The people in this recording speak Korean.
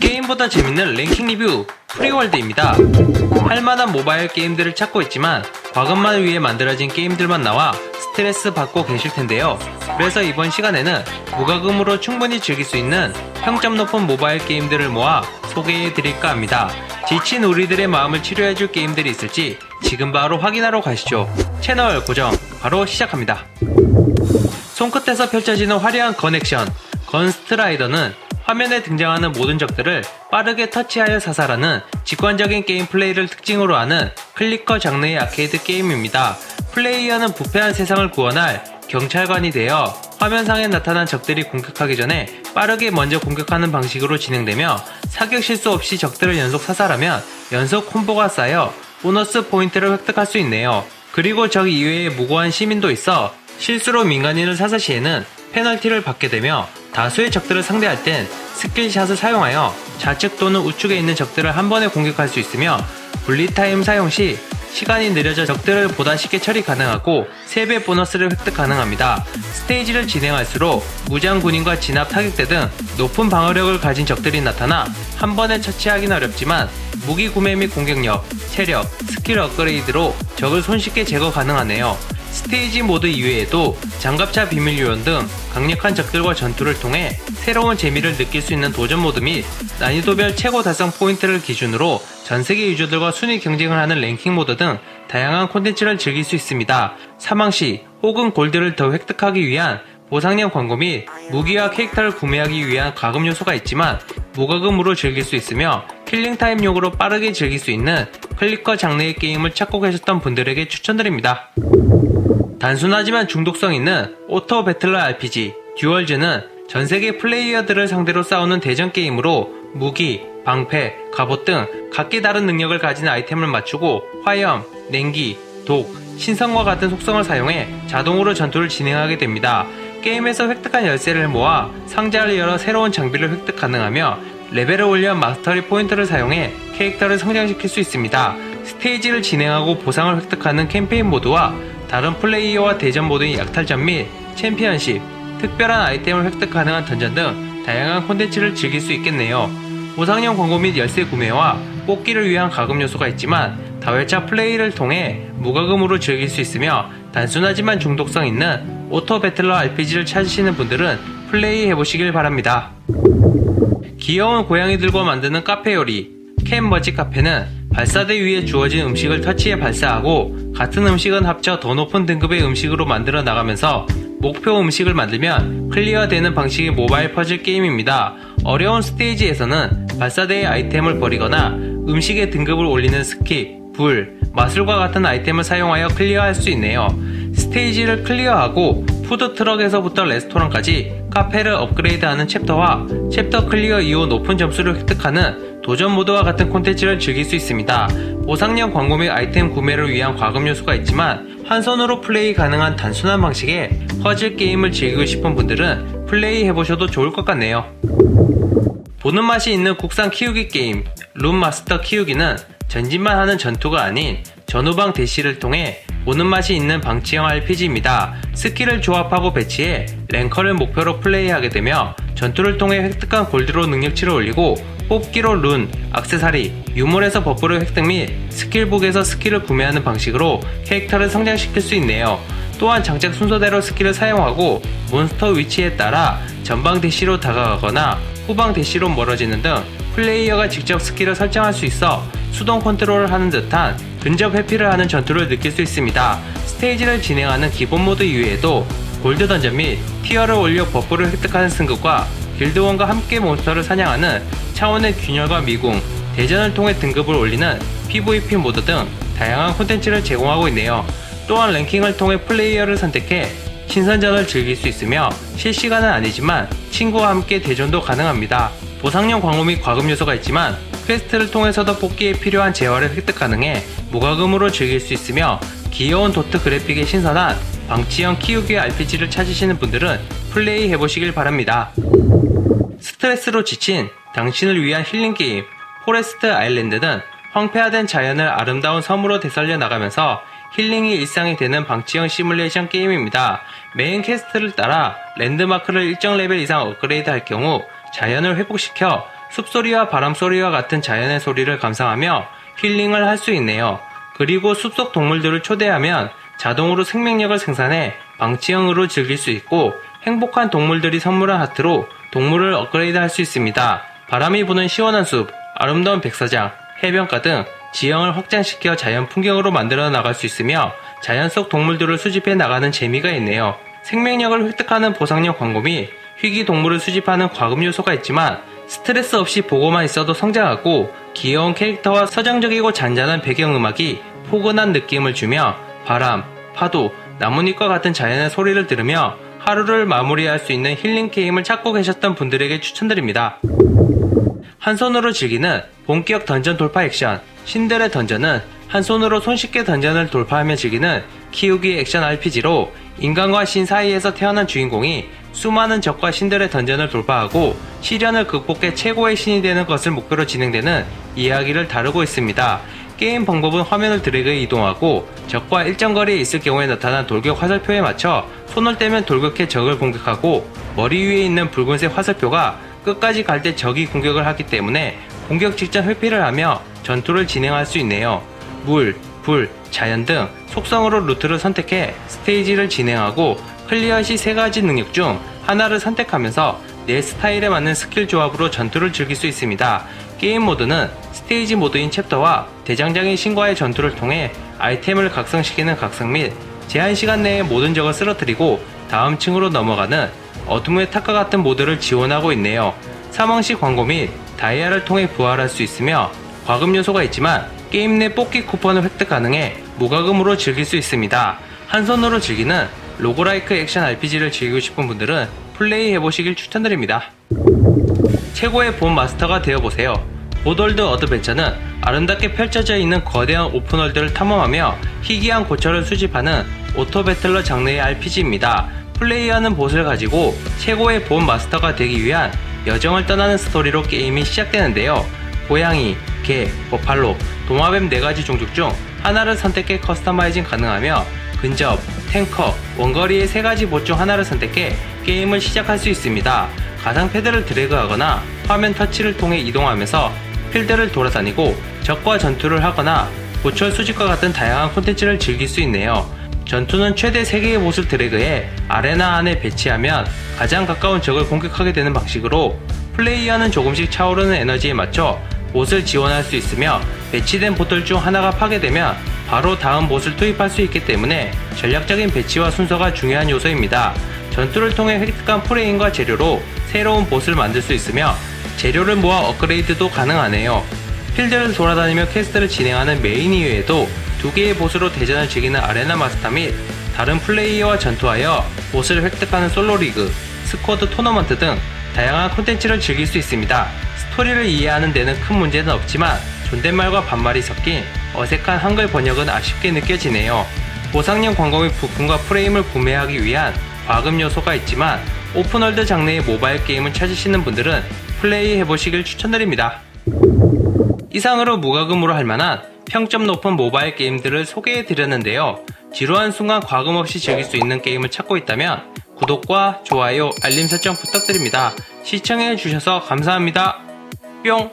게임보다 재밌는 랭킹 리뷰 프리월드입니다. 할만한 모바일 게임들을 찾고 있지만 과금만을 위해 만들어진 게임들만 나와 스트레스 받고 계실 텐데요. 그래서 이번 시간에는 무과금으로 충분히 즐길 수 있는 평점 높은 모바일 게임들을 모아 소개해 드릴까 합니다. 지친 우리들의 마음을 치료해 줄 게임들이 있을지 지금 바로 확인하러 가시죠. 채널 고정 바로 시작합니다. 손끝에서 펼쳐지는 화려한 건액션 건스트라이더는 화면에 등장하는 모든 적들을 빠르게 터치하여 사살하는 직관적인 게임 플레이를 특징으로 하는 클리커 장르의 아케이드 게임입니다. 플레이어는 부패한 세상을 구원할 경찰관이 되어 화면상에 나타난 적들이 공격하기 전에 빠르게 먼저 공격하는 방식으로 진행되며 사격 실수 없이 적들을 연속 사살하면 연속 콤보가 쌓여 보너스 포인트를 획득할 수 있네요. 그리고 적 이외에 무고한 시민도 있어 실수로 민간인을 사살 시에는 페널티를 받게 되며 다수의 적들을 상대할 땐 스킬샷을 사용하여 좌측 또는 우측에 있는 적들을 한 번에 공격할 수 있으며 분리타임 사용 시 시간이 느려져 적들을 보다 쉽게 처리 가능하고 3배 보너스를 획득 가능합니다. 스테이지를 진행할수록 무장 군인과 진압 타격대 등 높은 방어력을 가진 적들이 나타나 한 번에 처치하기는 어렵지만 무기 구매 및 공격력, 체력, 스킬 업그레이드로 적을 손쉽게 제거 가능하네요. 스테이지 모드 이외에도 장갑차 비밀 요원 등 강력한 적들과 전투를 통해 새로운 재미를 느낄 수 있는 도전 모드 및 난이도별 최고 달성 포인트를 기준으로 전 세계 유저들과 순위 경쟁을 하는 랭킹 모드 등 다양한 콘텐츠를 즐길 수 있습니다. 사망 시 혹은 골드를 더 획득하기 위한 보상형 광고 및 무기와 캐릭터를 구매하기 위한 가금 요소가 있지만 무과금으로 즐길 수 있으며 킬링타임용으로 빠르게 즐길 수 있는 클리커 장르의 게임을 찾고 계셨던 분들에게 추천드립니다. 단순하지만 중독성 있는 오토 배틀러 RPG 듀얼즈는 전 세계 플레이어들을 상대로 싸우는 대전 게임으로 무기, 방패, 갑옷 등 각기 다른 능력을 가진 아이템을 맞추고 화염, 냉기, 독, 신성과 같은 속성을 사용해 자동으로 전투를 진행하게 됩니다. 게임에서 획득한 열쇠를 모아 상자를 열어 새로운 장비를 획득 가능하며 레벨을 올려 마스터리 포인트를 사용해 캐릭터를 성장시킬 수 있습니다. 스테이지를 진행하고 보상을 획득하는 캠페인 모드와 다른 플레이어와 대전 모드의 약탈전 및 챔피언십, 특별한 아이템을 획득 가능한 던전 등 다양한 콘텐츠를 즐길 수 있겠네요. 보상형 광고 및 열쇠 구매와 뽑기를 위한 가금 요소가 있지만 다회차 플레이를 통해 무과금으로 즐길 수 있으며 단순하지만 중독성 있는 오토 배틀러 RPG를 찾으시는 분들은 플레이 해보시길 바랍니다. 귀여운 고양이들과 만드는 카페 요리 캔버지 카페는 발사대 위에 주어진 음식을 터치해 발사하고 같은 음식은 합쳐 더 높은 등급의 음식으로 만들어 나가면서 목표 음식을 만들면 클리어되는 방식의 모바일 퍼즐 게임입니다. 어려운 스테이지에서는 발사대의 아이템을 버리거나 음식의 등급을 올리는 스킵, 불, 마술과 같은 아이템을 사용하여 클리어할 수 있네요. 스테이지를 클리어하고 푸드트럭에서부터 레스토랑까지 카페를 업그레이드하는 챕터와 챕터 클리어 이후 높은 점수를 획득하는 도전 모드와 같은 콘텐츠를 즐길 수 있습니다. 보상형 광고 및 아이템 구매를 위한 과금 요소가 있지만 한 손으로 플레이 가능한 단순한 방식의 퍼즐 게임을 즐기고 싶은 분들은 플레이 해보셔도 좋을 것 같네요. 보는 맛이 있는 국산 키우기 게임 룸마스터 키우기는 전진만 하는 전투가 아닌 전후방 대시를 통해 보는 맛이 있는 방치형 RPG입니다. 스킬을 조합하고 배치해 랭커를 목표로 플레이하게 되며 전투를 통해 획득한 골드로 능력치를 올리고 뽑기로 룬, 악세사리, 유물에서 버프를 획득 및 스킬북에서 스킬을 구매하는 방식으로 캐릭터를 성장시킬 수 있네요. 또한 장착 순서대로 스킬을 사용하고 몬스터 위치에 따라 전방 대시로 다가가거나 후방 대시로 멀어지는 등 플레이어가 직접 스킬을 설정할 수 있어 수동 컨트롤을 하는 듯한 근접 회피를 하는 전투를 느낄 수 있습니다. 스테이지를 진행하는 기본 모드 이외에도 골드 던전 및 티어를 올려 버프를 획득하는 승급과 길드원과 함께 몬스터를 사냥하는 차원의 균열과 미궁, 대전을 통해 등급을 올리는 PVP 모드 등 다양한 콘텐츠를 제공하고 있네요. 또한 랭킹을 통해 플레이어를 선택해 신선전을 즐길 수 있으며 실시간은 아니지만 친구와 함께 대전도 가능합니다. 보상형 광고 및 과금 요소가 있지만 퀘스트를 통해서도 뽑기에 필요한 재화를 획득 가능해 무과금으로 즐길 수 있으며 귀여운 도트 그래픽의 신선한 방치형 키우기 RPG를 찾으시는 분들은 플레이 해보시길 바랍니다. 스트레스로 지친 당신을 위한 힐링 게임 포레스트 아일랜드는 황폐화된 자연을 아름다운 섬으로 되살려 나가면서 힐링이 일상이 되는 방치형 시뮬레이션 게임입니다. 메인 퀘스트를 따라 랜드마크를 일정 레벨 이상 업그레이드 할 경우 자연을 회복시켜 숲소리와 바람소리와 같은 자연의 소리를 감상하며 힐링을 할 수 있네요. 그리고 숲속 동물들을 초대하면 자동으로 생명력을 생산해 방치형으로 즐길 수 있고 행복한 동물들이 선물한 하트로 동물을 업그레이드 할 수 있습니다. 바람이 부는 시원한 숲, 아름다운 백사장, 해변가 등 지형을 확장시켜 자연 풍경으로 만들어 나갈 수 있으며 자연 속 동물들을 수집해 나가는 재미가 있네요. 생명력을 획득하는 보상형 광고 및 희귀 동물을 수집하는 과금 요소가 있지만 스트레스 없이 보고만 있어도 성장하고 귀여운 캐릭터와 서정적이고 잔잔한 배경음악이 포근한 느낌을 주며 바람, 파도, 나뭇잎과 같은 자연의 소리를 들으며 하루를 마무리할 수 있는 힐링 게임을 찾고 계셨던 분들에게 추천드립니다. 한 손으로 즐기는 본격 던전 돌파 액션 신들의 던전은 한 손으로 손쉽게 던전을 돌파하며 즐기는 키우기 액션 RPG로 인간과 신 사이에서 태어난 주인공이 수많은 적과 신들의 던전을 돌파하고 시련을 극복해 최고의 신이 되는 것을 목표로 진행되는 이야기를 다루고 있습니다. 게임 방법은 화면을 드래그해 이동하고 적과 일정 거리에 있을 경우에 나타난 돌격 화살표에 맞춰 손을 떼면 돌격해 적을 공격하고 머리 위에 있는 붉은색 화살표가 끝까지 갈 때 적이 공격을 하기 때문에 공격 직전 회피를 하며 전투를 진행할 수 있네요. 물, 불, 자연 등 속성으로 루트를 선택해 스테이지를 진행하고 클리어 시 세 가지 능력 중 하나를 선택하면서 내 스타일에 맞는 스킬 조합으로 전투를 즐길 수 있습니다. 게임 모드는 스테이지 모드인 챕터와 대장장의 신과의 전투를 통해 아이템을 각성시키는 각성 및 제한 시간 내에 모든 적을 쓰러뜨리고 다음 층으로 넘어가는 어둠의 탁과 같은 모드를 지원하고 있네요. 사망 시 광고 및 다이아를 통해 부활할 수 있으며 과금 요소가 있지만 게임 내 뽑기 쿠폰을 획득 가능해 무과금으로 즐길 수 있습니다. 한 손으로 즐기는 로고라이크 액션 RPG를 즐기고 싶은 분들은 플레이 해보시길 추천드립니다. 최고의 본 마스터가 되어보세요. 보돌드 어드벤처는 아름답게 펼쳐져 있는 거대한 오픈월드를 탐험하며 희귀한 고철을 수집하는 오토 배틀러 장르의 RPG입니다. 플레이하는 보스를 가지고 최고의 본 마스터가 되기 위한 여정을 떠나는 스토리로 게임이 시작되는데요. 고양이, 개, 버팔로, 도마뱀 4가지 종족 중 하나를 선택해 커스터마이징 가능하며 근접, 탱커, 원거리의 3가지 봇 중 하나를 선택해 게임을 시작할 수 있습니다. 가상 패드를 드래그하거나 화면 터치를 통해 이동하면서 필드를 돌아다니고 적과 전투를 하거나 고철 수집과 같은 다양한 콘텐츠를 즐길 수 있네요. 전투는 최대 3개의 못을 드래그해 아레나 안에 배치하면 가장 가까운 적을 공격하게 되는 방식으로 플레이어는 조금씩 차오르는 에너지에 맞춰 못을 지원할 수 있으며 배치된 보들 중 하나가 파괴되면 바로 다음 못을 투입할 수 있기 때문에 전략적인 배치와 순서가 중요한 요소입니다. 전투를 통해 획득한 프레임과 재료로 새로운 보스를 만들 수 있으며 재료를 모아 업그레이드도 가능하네요. 필드를 돌아다니며 퀘스트를 진행하는 메인 이외에도 두 개의 보스로 대전을 즐기는 아레나 마스터 및 다른 플레이어와 전투하여 보스를 획득하는 솔로 리그, 스쿼드 토너먼트 등 다양한 콘텐츠를 즐길 수 있습니다. 스토리를 이해하는 데는 큰 문제는 없지만 존댓말과 반말이 섞인 어색한 한글 번역은 아쉽게 느껴지네요. 보상형 광고 및 부품과 프레임을 구매하기 위한 과금 요소가 있지만 오픈월드 장르의 모바일 게임을 찾으시는 분들은 플레이 해보시길 추천드립니다. 이상으로 무과금으로 할 만한 평점 높은 모바일 게임들을 소개해 드렸는데요. 지루한 순간 과금 없이 즐길 수 있는 게임을 찾고 있다면 구독과 좋아요, 알림 설정 부탁드립니다. 시청해 주셔서 감사합니다. 뿅!